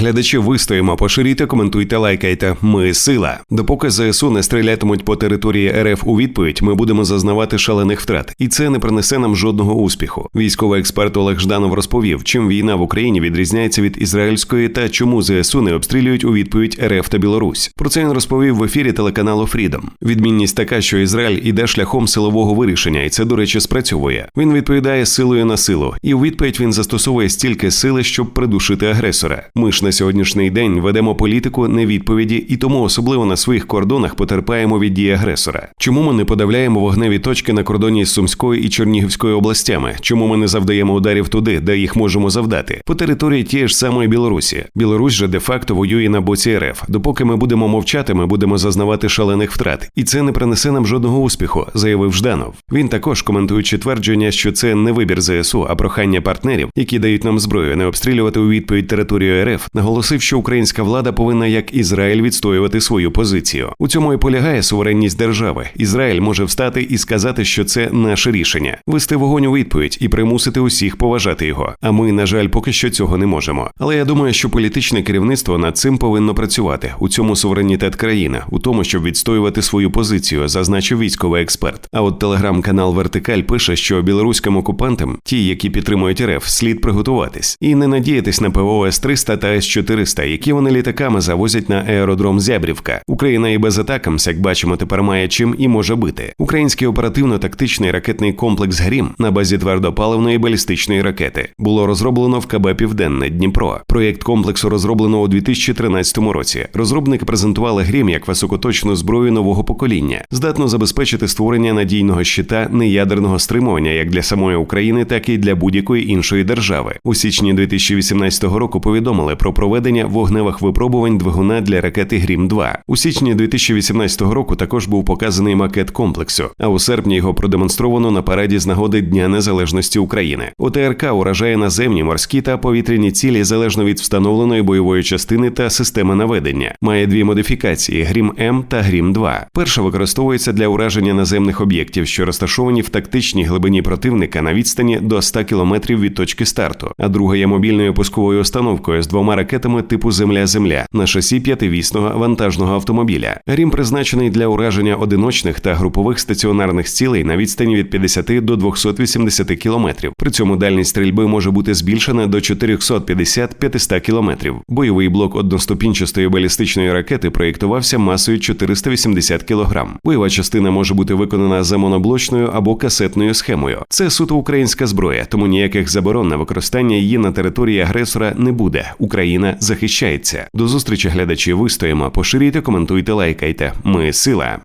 Глядачі вистоїмо, поширюйте, коментуйте, лайкайте. Ми сила. Допоки ЗСУ не стрілятимуть по території РФ у відповідь, ми будемо зазнавати шалених втрат, і це не принесе нам жодного успіху. Військовий експерт Олег Жданов розповів, чим війна в Україні відрізняється від ізраїльської та чому ЗСУ не обстрілюють у відповідь РФ та Білорусь. Про це він розповів в ефірі телеканалу Freedom. Відмінність така, що Ізраїль іде шляхом силового вирішення, і це, до речі, спрацьовує. Він відповідає силою на силу, і у відповідь він застосовує стільки сили, щоб придушити агресора. Ми ж на сьогоднішній день ведемо політику не відповіді, і тому особливо на своїх кордонах потерпаємо від дії агресора. Чому ми не подавляємо вогневі точки на кордоні з Сумською і Чернігівською областями? Чому ми не завдаємо ударів туди, де їх можемо завдати? По території тієї ж самої Білорусі. Білорусь же де-факто воює на боці РФ. Допоки ми будемо мовчати, ми будемо зазнавати шалених втрат, і це не принесе нам жодного успіху, заявив Жданов. Він також коментуючи твердження, що це не вибір ЗСУ, а прохання партнерів, які дають нам зброю, не обстрілювати у відповідь територію РФ, наголосив, що українська влада повинна як Ізраїль відстоювати свою позицію. У цьому і полягає суверенність держави. Ізраїль може встати і сказати, що це наше рішення, вести вогонь у відповідь і примусити усіх поважати його. А ми, на жаль, поки що цього не можемо. Але я думаю, що політичне керівництво над цим повинно працювати. У цьому суверенітет країни, у тому, щоб відстоювати свою позицію, зазначив військовий експерт. А от телеграм-канал Вертикаль пише, що білоруським окупантам, ті, які підтримують РФ, слід приготуватись і не надіятись на ПВО С-300 та С-400, які вони літаками завозять на аеродром Зябрівка. Україна і без атакамс, як бачимо, тепер має чим і може бити. Український оперативно-тактичний ракетний комплекс Грім на базі твердопаливної балістичної ракети було розроблено в КБ Південне Дніпро. Проєкт комплексу розроблено у 2013 році. Розробники презентували Грім як високоточну зброю нового покоління, здатну забезпечити створення надійного щита неядерного стримування як для самої України, так і для будь-якої іншої держави. У січні 2018 року повідомили про проведення вогневих випробувань двигуна для ракети Грім 2 У січні 2018 року також був показаний макет комплексу, а у серпні його продемонстровано на параді з нагоди Дня Незалежності України. ОТРК уражає наземні, морські та повітряні цілі залежно від встановленої бойової частини та системи наведення. Має дві модифікації: Грім М та Грім 2 Перша використовується для ураження наземних об'єктів, що розташовані в тактичній глибині противника на відстані до 100 км від точки старту. А друга є мобільною пусковою установкою з двома ракетами типу Земля-Земля на шасі п'ятивісного вантажного автомобіля. Грім призначений для ураження одиночних та групових стаціонарних цілей на відстані від 50 до 280 км. При цьому дальність стрільби може бути збільшена до 450-500 км. Бойовий блок одноступінчастої балістичної ракети проєктувався масою 480 кг. Бойова частина може бути виконана за моноблочною або касетною схемою. Це суто українська зброя, тому ніяких заборон на використання її на території агресора не буде. Україна захищається. До зустрічі глядачі вистоїмо. Поширюйте, коментуйте, лайкайте. Ми сила.